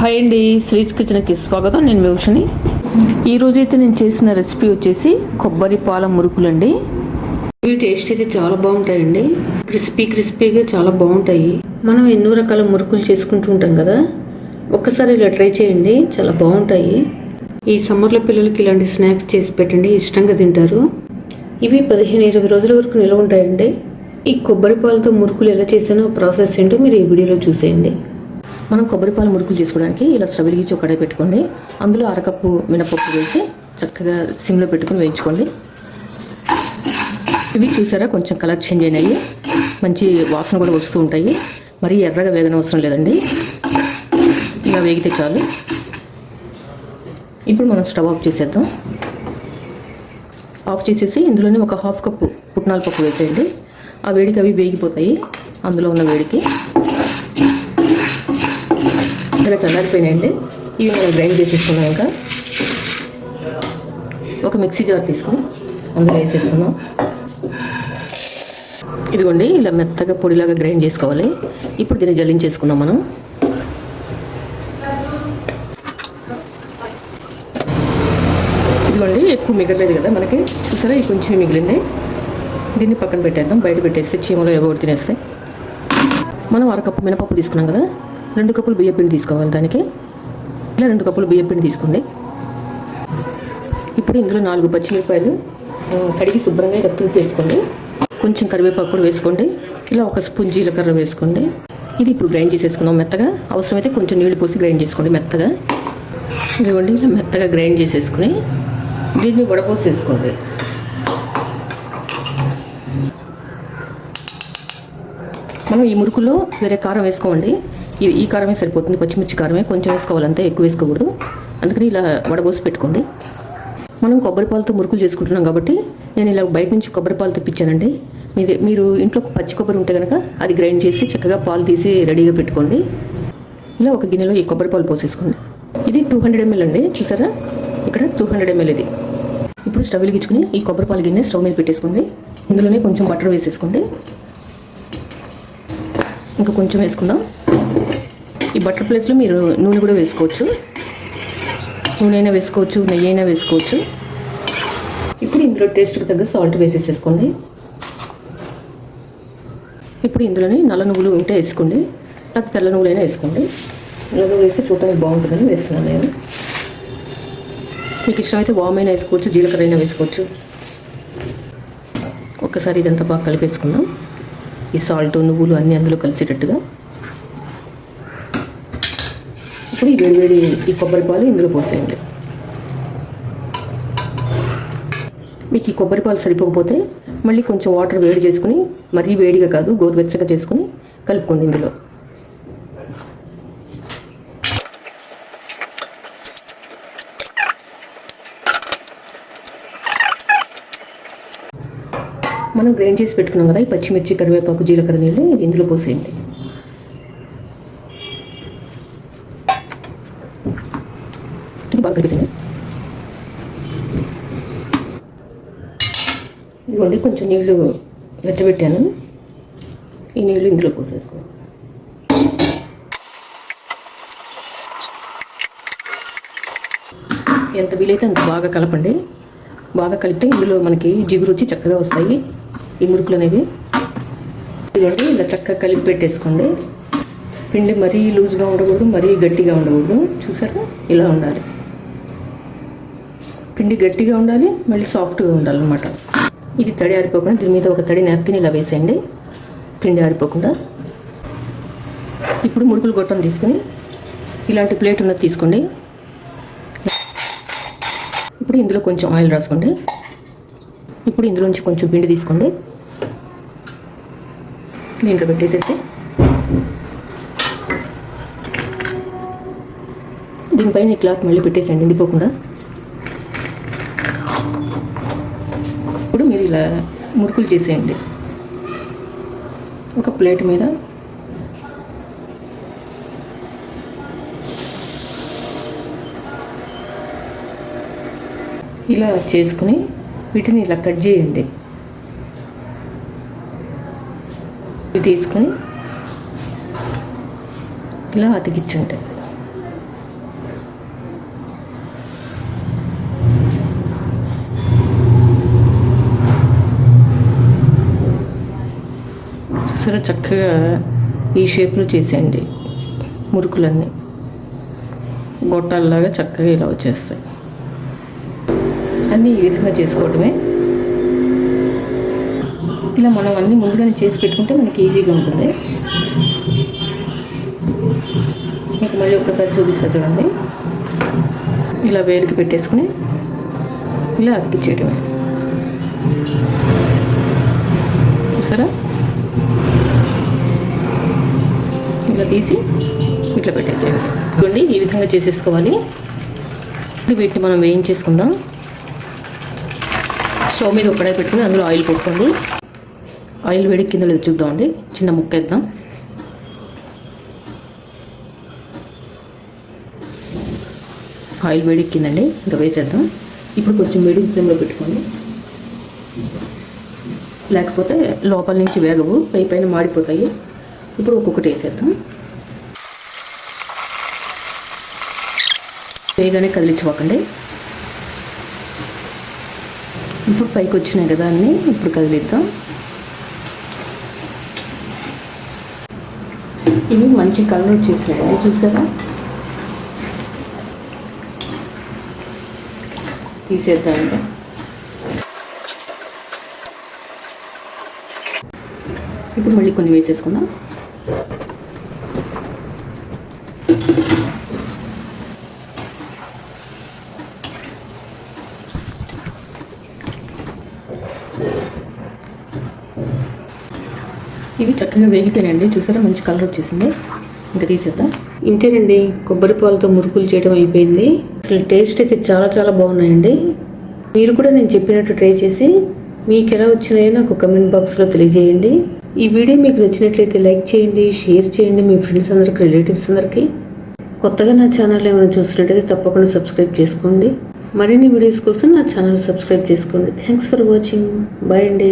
Hi అండి శ్రీస్ కిచెన్కి స్వాగతం. నేను విభూషణి అయితే నేను చేసిన రెసిపీ వచ్చేసి కొబ్బరి పాల మురుకులండి. ఇవి టేస్ట్ అయితే చాలా బాగుంటాయండి. క్రిస్పీ క్రిస్పీగా చాలా బాగుంటాయి. మనం ఎన్నో రకాల మురుకులు చేసుకుంటూ ఉంటాం కదా. ఒక్కసారి ఇలా ట్రై చేయండి చాలా బాగుంటాయి. ఈ సమ్మర్లో పిల్లలకి ఇలాంటి స్నాక్స్ చేసి పెట్టండి ఇష్టంగా తింటారు. ఇవి పదిహేను ఇరవై రోజుల వరకు నిల్వ ఉంటాయండి. ఈ కొబ్బరి పాలతో మురుకులు ఎలా చేసానో ప్రాసెస్ ఏంటో మీరు ఈ వీడియోలో చూసేయండి. మనం కొబ్బరిపాలు మురుకులు చేసుకోవడానికి ఇలా స్టవ్ వెలిగించి ఒక కడాయి పెట్టుకోండి. అందులో అరకప్పు మినపప్పు వేసి చక్కగా సిమ్లో పెట్టుకుని వేయించుకోండి. ఇవి చూసారా? కొంచెం కలర్ చేంజ్ అయినాయి. మంచి వాసన కూడా వస్తూ ఉంటాయి. మరీ ఎర్రగా వేగనవసరం లేదండి. ఇలా వేగితే చాలు. ఇప్పుడు మనం స్టవ్ ఆఫ్ చేసేద్దాం. ఆఫ్ చేసేసి ఇందులోనే ఒక హాఫ్ కప్పు పుట్నాల పప్పు వేసేయండి. ఆ వేడికి అవి వేగిపోతాయి. అందులో ఉన్న వేడికి ఇలా చల్లారిపోయినాయండి. ఇవి మనం గ్రైండ్ చేసేసుకున్నాం ఇంకా. ఒక మిక్సీ జార్ తీసుకుని అందులో వేసేసుకుందాం. ఇదిగోండి ఇలా మెత్తగా పొడిలాగా గ్రైండ్ చేసుకోవాలి. ఇప్పుడు దీన్ని జల్లించేసుకుందాం మనం. ఇదిగోండి ఎక్కువ మిగలలేదు కదా మనకి. చూసారా కొంచెం మిగిలింది. దీన్ని పక్కన పెట్టేద్దాం. బయట పెట్టేస్తే చీమలో ఎవరు తినేస్తాయి మనం అరకప్పు మినపప్పు తీసుకున్నాం కదా. రెండు కప్పులు బియ్య పిండి తీసుకోవాలి దానికి. ఇలా రెండు కప్పులు బియ్య పిండి తీసుకోండి. ఇప్పుడు ఇందులో నాలుగు పచ్చిమిరపాయలు కడిగి శుభ్రంగా ఇలా తులిపి వేసుకోండి. కొంచెం కరివేపాకు కూడా వేసుకోండి. ఇలా ఒక స్పూన్ జీలకర్ర వేసుకోండి. ఇది ఇప్పుడు గ్రైండ్ చేసేసుకుందాం మెత్తగా. అవసరమైతే కొంచెం నీళ్ళు పోసి గ్రైండ్ చేసుకోండి మెత్తగా. ఇదిగోండి ఇలా మెత్తగా గ్రైండ్ చేసేసుకుని దీన్ని వడపోసేసుకోండి. మనం ఈ మురుకులో వేరే కారం వేసుకోండి. ఈ కారమే సరిపోతుంది పచ్చిమిర్చి కారమే. కొంచెం వేసుకోవాలంటే ఎక్కువ వేసుకోకూడదు. అందుకని ఇలా వడబోసి పెట్టుకోండి. మనం కొబ్బరిపాలతో మురుకులు చేసుకుంటున్నాం కాబట్టి నేను ఇలా బయట నుంచి కొబ్బరిపాలు తెప్పించానండి. మీది మీరు ఇంట్లో పచ్చి కొబ్బరి ఉంటే కనుక అది గ్రైండ్ చేసి చక్కగా పాలు తీసి రెడీగా పెట్టుకోండి. ఇలా ఒక గిన్నెలో ఈ కొబ్బరిపాలు పోసేసుకోండి. ఇది టూ హండ్రెడ్ ఎంఎల్ అండి చూసారా? ఇక్కడ టూ హండ్రెడ్ ఎంఎల్ ఇది. ఇప్పుడు స్టవ్ వెలిగించుకుని ఈ కొబ్బరిపాలు గిన్నె స్టవ్ మీద పెట్టేసుకోండి. ఇందులోనే కొంచెం బటర్ వేసేసుకోండి. ఇంకా కొంచెం వేసుకుందాం. ఈ బటర్ ప్లేస్లో మీరు నూనె కూడా వేసుకోవచ్చు. నూనె అయినా వేసుకోవచ్చు నెయ్యి అయినా వేసుకోవచ్చు. ఇప్పుడు ఇందులో టేస్ట్కి తగ్గ సాల్ట్ వేసేసేసుకోండి. ఇప్పుడు ఇందులోనే నల్ల నువ్వులు ఉంటే వేసుకోండి. నాకు తెల్ల నువ్వులైనా వేసుకోండి. నల్ల నువ్వులు వేస్తే చూడటానికి బాగుంటుందని వేస్తున్నాను నేను. మీకు ఇష్టమైతే వామైనా వేసుకోవచ్చు జీలకర్ర అయినా వేసుకోవచ్చు. ఒక్కసారి ఇదంతా బాగా కలిపేసుకుందాం. ఈ సాల్ట్ నువ్వులు అన్నీ అందులో కలిసేటట్టుగా ఇప్పుడు ఈ వేడివేడి ఈ కొబ్బరి పాలు ఇందులో పోసేయండి. మీకు ఈ కొబ్బరి పాలు సరిపోకపోతే మళ్ళీ కొంచెం వాటర్ వేడి చేసుకుని మరీ వేడిగా కాదు గోరువెచ్చగా చేసుకుని కలుపుకోండి ఇందులో. మనం గ్రైండ్ చేసి పెట్టుకున్నాం కదా ఈ పచ్చిమిర్చి కరివేపాకు జీలకర్ర నీళ్ళు ఇది ఇందులో పోసేయండి. ఇది బాగా కనిపిస్తుంది ఇదిగోండి కొంచెం నీళ్ళు వెచ్చబెట్టాను. ఈ నీళ్ళు ఇందులో పోసేసుకో ఎంత వీలైతే అంత బాగా కలపండి. బాగా కలిపితే ఇందులో మనకి జిగురు వచ్చి చక్కగా వస్తాయి. ఈ మురుకులు అనేవి. ఇదిగోండి ఇలా చక్కగా కలిపి పెట్టేసుకోండి. పిండి మరీ లూజ్గా ఉండకూడదు మరీ గట్టిగా ఉండకూడదు. చూసారా? ఇలా ఉండాలి. పిండి గట్టిగా ఉండాలి మళ్ళీ సాఫ్ట్గా ఉండాలన్నమాట. ఇది తడి ఆరిపోకుండా దీని మీద ఒక తడి నాప్కిన్ ఇలా వేసేయండి. పిండి ఆరిపోకుండా. ఇప్పుడు మురుకులు గొట్టం తీసుకుని ఇలాంటి ప్లేట్ ఉన్నది తీసుకోండి. ఇప్పుడు ఇందులో కొంచెం ఆయిల్ రాసుకోండి. ఇప్పుడు ఇందులోంచి కొంచెం పిండి తీసుకోండి. దీంట్లో పెట్టేసేసి దీనిపైన ఈ క్లాత్ మళ్ళీ పెట్టేసేయండి ఎండిపోకుండా ఇప్పుడు మీరు ఇలా మురుకులు చేసేయండి. ఒక ప్లేట్ మీద ఇలా చేసుకుని వీటిని ఇలా కట్ చేయండి. తీసుకొని ఇలా అతికించండి. చూసారా చక్కగా ఈ షేప్లో చేసేయండి. మురుకులన్నీ. గొట్టాలలాగా చక్కగా ఇలా వచ్చేస్తాయి. అన్నీ ఈ విధంగా చేసుకోవడమే ఇలా మనం అన్నీ ముందుగానే చేసి పెట్టుకుంటే మనకి ఈజీగా ఉంటుంది. మీకు మళ్ళీ ఒక్కసారి చూపిస్తా చూడండి. ఇలా వేలికి పెట్టేసుకుని ఇలా అతికిచ్చేయటమే. చూసారా? ఇలా తీసి ఇట్లా పెట్టేసేయండి. చూడండి ఈ విధంగా చేసేసుకోవాలి. వీటిని మనం వేయించేసుకుందాం. స్టవ్ మీద ఒక్కడే పెట్టుకుని అందులో ఆయిల్ పోసుకోండి. ఆయిల్ వేడి కింద లేదు చూద్దామండి చిన్న ముక్క వేద్దాం. ఆయిల్ వేడెక్కిందండి ఇంకా వేసేద్దాం. ఇప్పుడు కొంచెం వేడి ఫ్లేమ్లో పెట్టుకోండి. లేకపోతే లోపల నుంచి వేగవు పై పైన మాడిపోతాయి. ఇప్పుడు ఒక్కొక్కటి వేసేద్దాం. వేగానే కదిలించుకోకండి ఇప్పుడు పైకి వచ్చినాయి కదా అన్నీ ఇప్పుడు కదిలిద్దాం. ఇవి మంచి కలర్ వచ్చేసినాయండి చూసారా? తీసేద్దాం ఇంకా ఇప్పుడు మళ్ళీ కొన్ని వేసేసుకుందాం. ఇవి చక్కగా వేగిపోయినండి చూసారా? మంచి కలర్ వచ్చేసింది. ఇంకా తీసేద్దాం. ఇంతేనండి. కొబ్బరి పాలతో మురుకులు చేయడం అయిపోయింది. అసలు టేస్ట్ అయితే చాలా చాలా బాగున్నాయండి. మీరు కూడా నేను చెప్పినట్టు ట్రై చేసి మీకు ఎలా వచ్చినాయో నాకు కమెంట్ బాక్స్లో తెలియజేయండి. ఈ వీడియో మీకు నచ్చినట్లయితే లైక్ చేయండి షేర్ చేయండి. మీ ఫ్రెండ్స్ అందరికి రిలేటివ్స్ అందరికీ. కొత్తగా నా ఛానల్ ఏమైనా చూసినట్టయితే తప్పకుండా సబ్స్క్రైబ్ చేసుకోండి. మరిన్ని వీడియోస్ కోసం నా ఛానల్ సబ్స్క్రైబ్ చేసుకోండి. థ్యాంక్స్ ఫర్ వాచింగ్ బాయ్ అండి.